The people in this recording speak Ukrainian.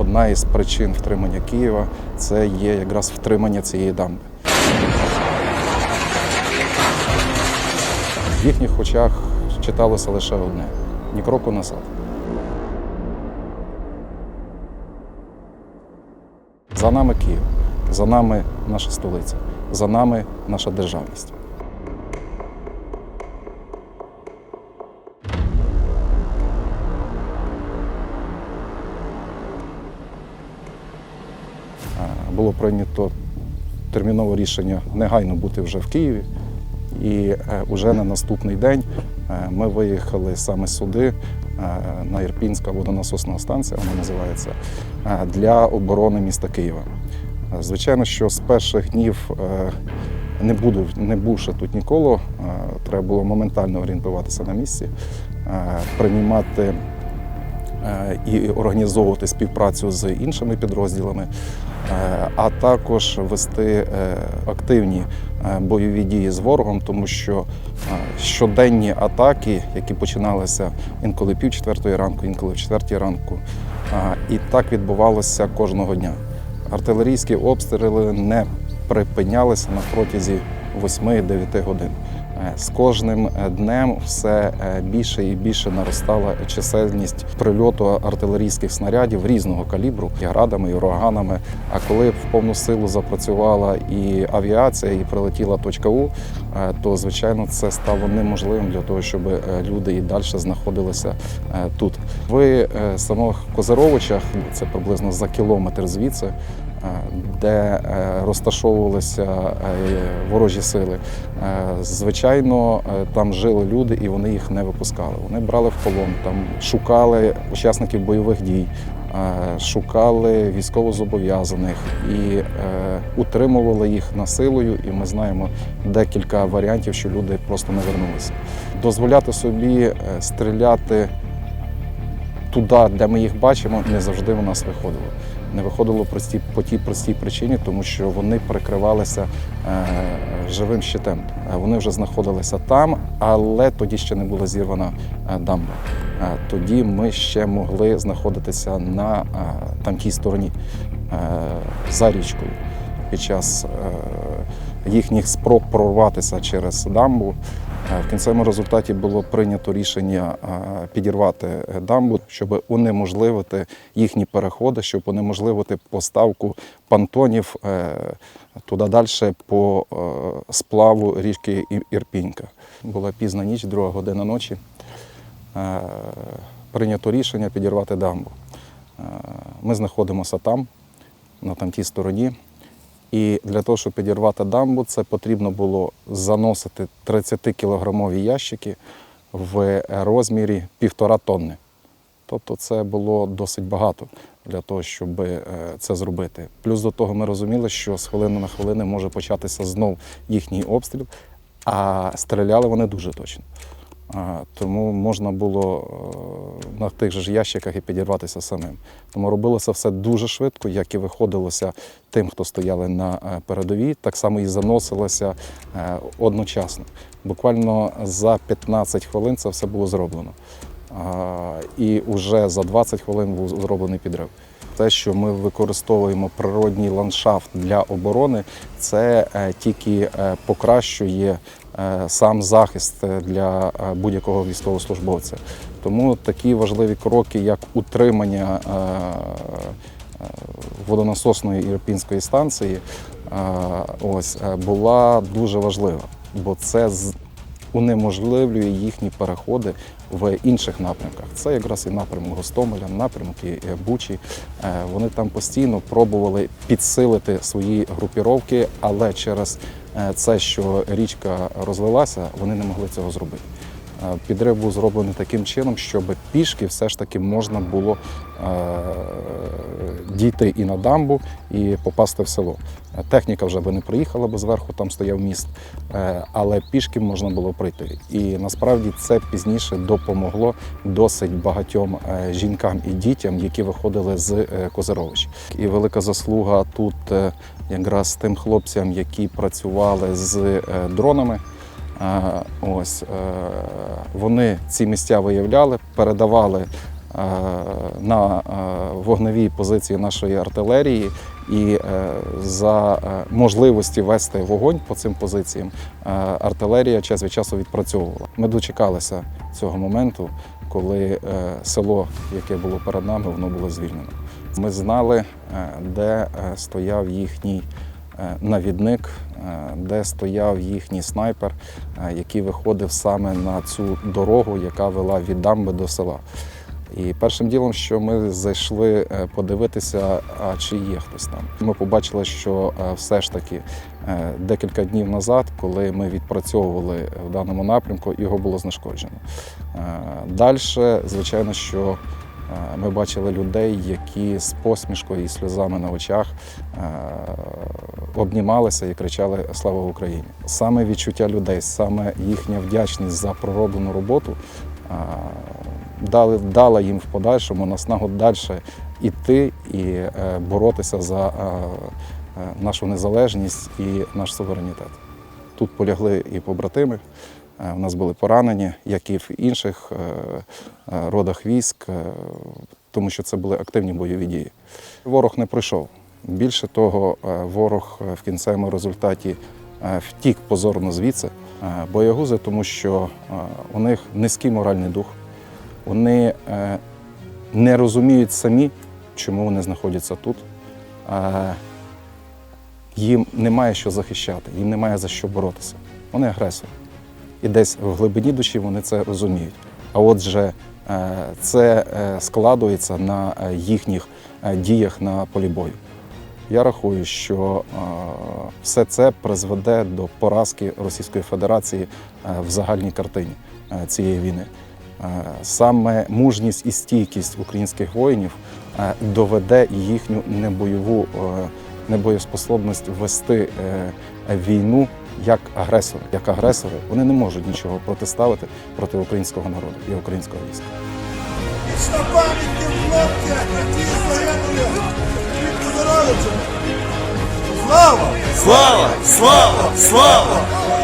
одна із причин втримання Києва це є якраз втримання цієї дамби. В їхніх очах читалося лише одне ні кроку назад. За нами Київ, за нами наша столиця, за нами наша державність. Прийнято термінове рішення негайно бути вже в Києві. І вже на наступний день е, ми виїхали саме сюди, е, на Ірпінська водонасосна станція, вона називається, е, для оборони міста Києва. Е, Звичайно, що з перших днів, е, не, буду, не бувши тут ніколи, е, треба було моментально орієнтуватися на місці, е, приймати е, і організовувати співпрацю з іншими підрозділами, е, а також вести е, активні е, бойові дії з ворогом, тому що е, щоденні атаки, які починалися інколи пів четвертої ранку, інколи в четвертій ранку, е, і так відбувалося кожного дня. Артилерійські обстріли не припинялися на протязі 8-9 годин. Е, З кожним е, днем все е, більше і більше наростала чисельність прильоту артилерійських снарядів різного калібру, градами, і ураганами. А коли в повну силу запрацювала і авіація, і прилетіла точка У, то звичайно це стало неможливим для того, щоб люди і далі знаходилися тут. В е, самих Козаровичах, це приблизно за кілометр звідси, де е, розташовувалися е, ворожі сили. Е, Звичайно, е, там жили люди і вони їх не випускали. Вони брали в полон, там шукали учасників бойових дій, е, шукали військовозобов'язаних і е, утримували їх насилою. І ми знаємо декілька варіантів, що люди просто не вернулися. Дозволяти собі е, стріляти туди, де ми їх бачимо, не завжди у нас виходило. Не виходило прості, по тій простій причині, тому що вони прикривалися е, живим щитом. Е, Вони вже знаходилися там, але тоді ще не була зірвана е, дамба. Тоді ми ще могли знаходитися на тамтій стороні за річкою. Під час їхніх спроб прорватися через дамбу В кінцевому результаті було прийнято рішення е, підірвати е, дамбу, щоб унеможливити їхні переходи, щоб унеможливити поставку пантонів е, туди далі по е, сплаву річки Ірпінька. Була пізна ніч, друга година ночі. Е, Прийнято рішення підірвати дамбу. Е, Ми знаходимося там, на тамтій стороні. І для того, щоб підірвати дамбу, це потрібно було заносити 30-кілограмові ящики в розмірі півтора тонни. Тобто це було досить багато для того, щоб е, це зробити. Плюс до того ми розуміли, що з хвилини на хвилину може початися знов їхній обстріл, а стріляли вони дуже точно. Тому можна було е, на тих же ящиках і підірватися самим. Тому робилося все дуже швидко, як і виходилося тим, хто стояли на е, передовій, так само і заносилося е, одночасно. Буквально за 15 хвилин це все було зроблено. І вже за 20 хвилин був зроблений підрив. Те, що ми використовуємо природній ландшафт для оборони, це тільки покращує сам захист е, для е, будь-якого військовослужбовця. Тому такі важливі кроки, як утримання е, е, водонасосної ірпінської станції, е, ось е, була дуже важлива, бо це унеможливлює їхні переходи в інших напрямках. Це якраз і напрямок Гостомеля, напрямки е, Бучі. Е, Вони там постійно пробували підсилити свої групіровки, але через е, це, що річка розлилася, вони не могли цього зробити. Е, Підрив був зроблений таким чином, щоб пішки все ж таки можна було е, дійти і на дамбу, і попасти в село. Е, Техніка вже би не приїхала, бо зверху там стояв міст, е, але пішки можна було пройти. І насправді це пізніше допомогло досить багатьом е, жінкам і дітям, які виходили з Козаровищ. І велика заслуга тут якраз тим хлопцям, які працювали з дронами. Ось вони ці місця виявляли, передавали на е, вогневій позиції нашої артилерії, і е, за е, можливості вести вогонь по цим позиціям е, артилерія час від часу відпрацьовувала. Ми дочекалися цього моменту, коли е, село, яке було перед нами, воно було звільнено. Ми знали, е, де е, стояв їхній е, навідник, е, де стояв їхній снайпер, е, який виходив саме на цю дорогу, яка вела від дамби до села. І першим ділом, що ми зайшли е, подивитися, а чи є хтось там. Ми побачили, що е, все ж таки е, декілька днів назад, коли ми відпрацьовували в даному напрямку, його було знешкоджено. Далі, звичайно, що ми бачили людей, які з посмішкою і сльозами на очах обнімалися і кричали Слава Україні! Саме відчуття людей, саме їхня вдячність за пророблену роботу дали, дала їм в подальшому наснагу далі іти і е, боротися за е, е, нашу незалежність і наш суверенітет. Тут полягли і побратими. У нас були поранені, як і в інших родах військ, тому що це були активні бойові дії. Ворог не пройшов. Більше того, ворог в кінцевому результаті втік позорно звідси. Боягузи, тому що у них низький моральний дух. Вони е, не розуміють самі, чому вони знаходяться тут. Е, Їм немає що захищати, їм немає за що боротися. Вони агресори. І десь в глибині душі вони це розуміють. А отже, е, це складується на їхніх діях на полі бою. Я рахую, що все це призведе до поразки Російської Федерації в загальній картині цієї війни. Е, Саме мужність і стійкість українських воїнів е, доведе їхню небойову е, небоєспособність вести війну як агресори. Як агресори вони не можуть нічого протиставити проти українського народу і українського війська. Слава! Слава! Слава! Слава!